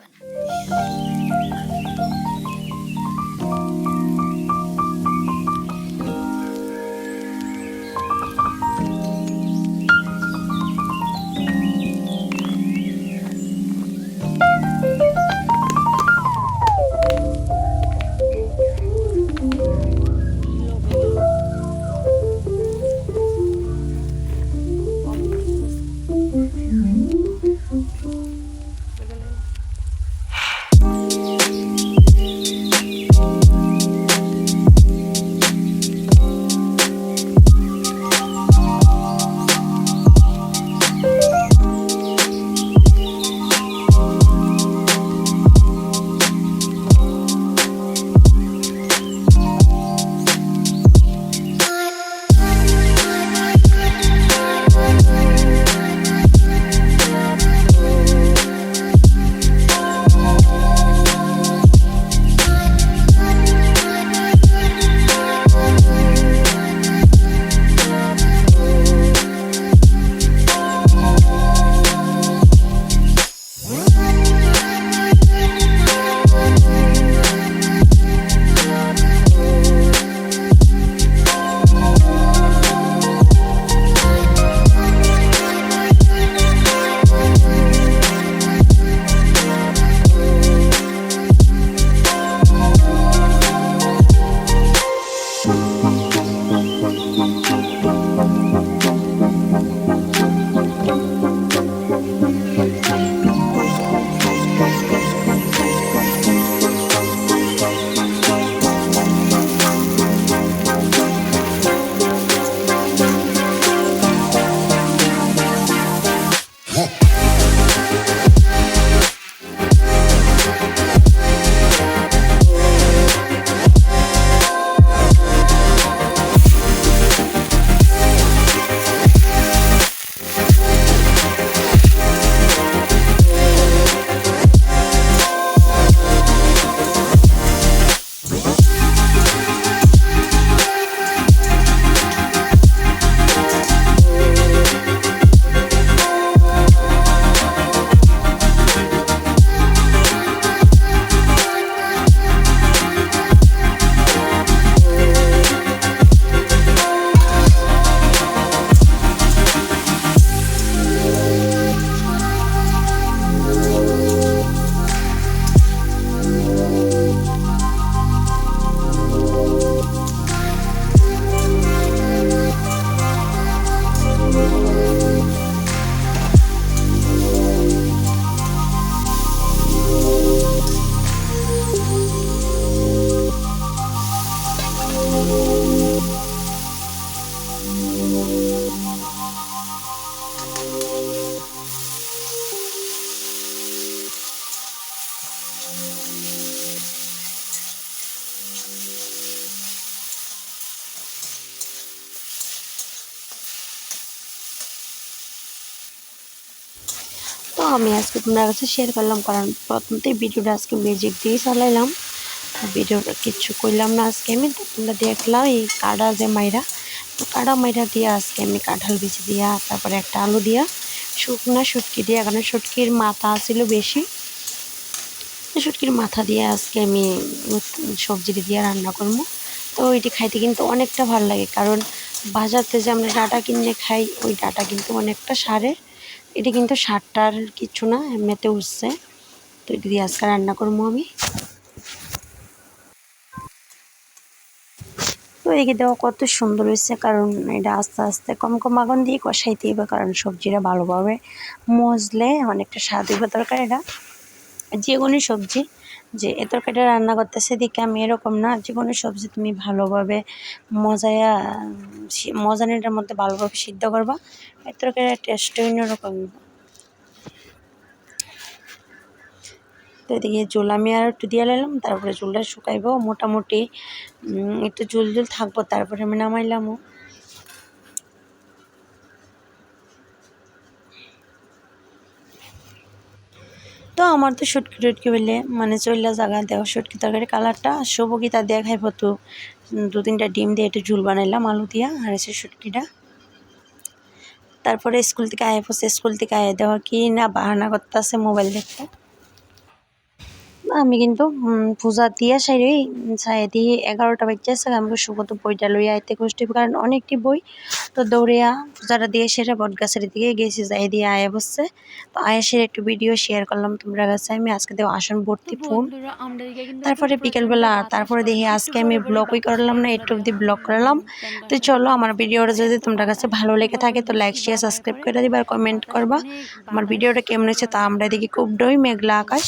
তো আমি আজকে তোমার কাছে শেয়ার করলাম, কারণ প্রথমতেই ভিডিওটা আজকে মিউজিক দিয়ে চালাইলাম। ভিডিওটা কিচ্ছু করলাম না আজকে আমি। তো তোমরা দেখলাম এই কাটা যে মাইরা, তো কাটা মাইরা দিয়ে আজকে আমি কাঁঠাল বেছে দিয়া, তারপরে একটা আলু দিয়া, শুকনা শুটকি দিয়া, কারণ শুটকির মাথা ছিল বেশি। শুটকির মাথা দিয়ে আজকে আমি সবজি দিয়ে রান্না করব। তো ওইটি খাইতে কিন্তু অনেকটা ভালো লাগে, কারণ বাজারতে যে আমরা ডাটা কিনে খাই, ওই ডাটা কিন্তু অনেকটা সারে। এটা কিন্তু সারটার কিছু না মেতে উঠছে। তো এটা দিয়ে আজকে রান্না করব আমি। তো একে দেওয়া কত সুন্দর হয়েছে, কারণ এটা আস্তে আস্তে কম কম আগুন দিয়ে কষাইতে হবে, কারণ সবজিটা ভালোভাবে মজলে অনেকটা স্বাদ হবে দরকার এটা। যে কোনো সবজি যে, এ তরকারিটা রান্না করতেছে দিকে আমি এরকম না। যে কোনো সবজি তুমি ভালোভাবে মজায়া মজানিটার মধ্যে ভালোভাবে সিদ্ধ করবা। এ তরকারির টেস্ট অন্যরকম। তো এদিকে জল আমি আর একটু দিয়ে নিলাম তারপরে জলটা শুকাইব। মোটামুটি একটু জল জল থাকব, তারপরে আমি নামাইলামও। তো আমার তো সুটকি টুটকি বললে মানে চল্লা জায়গা দেওয়া সুটকি তরকারি কালারটা সবগিতা কি খাইব তো। দু তিনটা ডিম দিয়ে একটু ঝুল বানাইলাম, আলু দিয়া আর এসে সুটকিটা তারপরে স্কুল থেকে আয় পড়ছে, স্কুল থেকে আয় দেওয়া কি না বাহানা করতে আছে মোবাইল দেখতে। আমি কিন্তু পূজা দিয়া সাইরে সাই দিয়ে এগারোটা বাজছে আমাকে সুগত বইটা লইয়া আইতে কষ্ট কারণ অনেকটি বই তো দৌড়িয়া পূজাটা দিয়ে সেটা বট গাছের দিকে গেছি যাই দিয়ে আয়া বসছে। তো আয়াসের একটু ভিডিও শেয়ার করলাম তোমরা কাছে আমি আজকে দেবো আসন ভর্তি ফুল। তারপরে বিকেলবেলা তারপরে দেখি আজকে আমি ব্লগই করলাম না একটু অব্দি ব্লগ করলাম। তো চলো আমার ভিডিওটা যদি তোমরা কাছে ভালো লেগে থাকে তো লাইক শেয়ার সাবস্ক্রাইব করে দিবা আর কমেন্ট করবা। আমার ভিডিওটা কেমন হয়েছে তা আমরা দেখি খুব ডই মেঘলা আকাশ।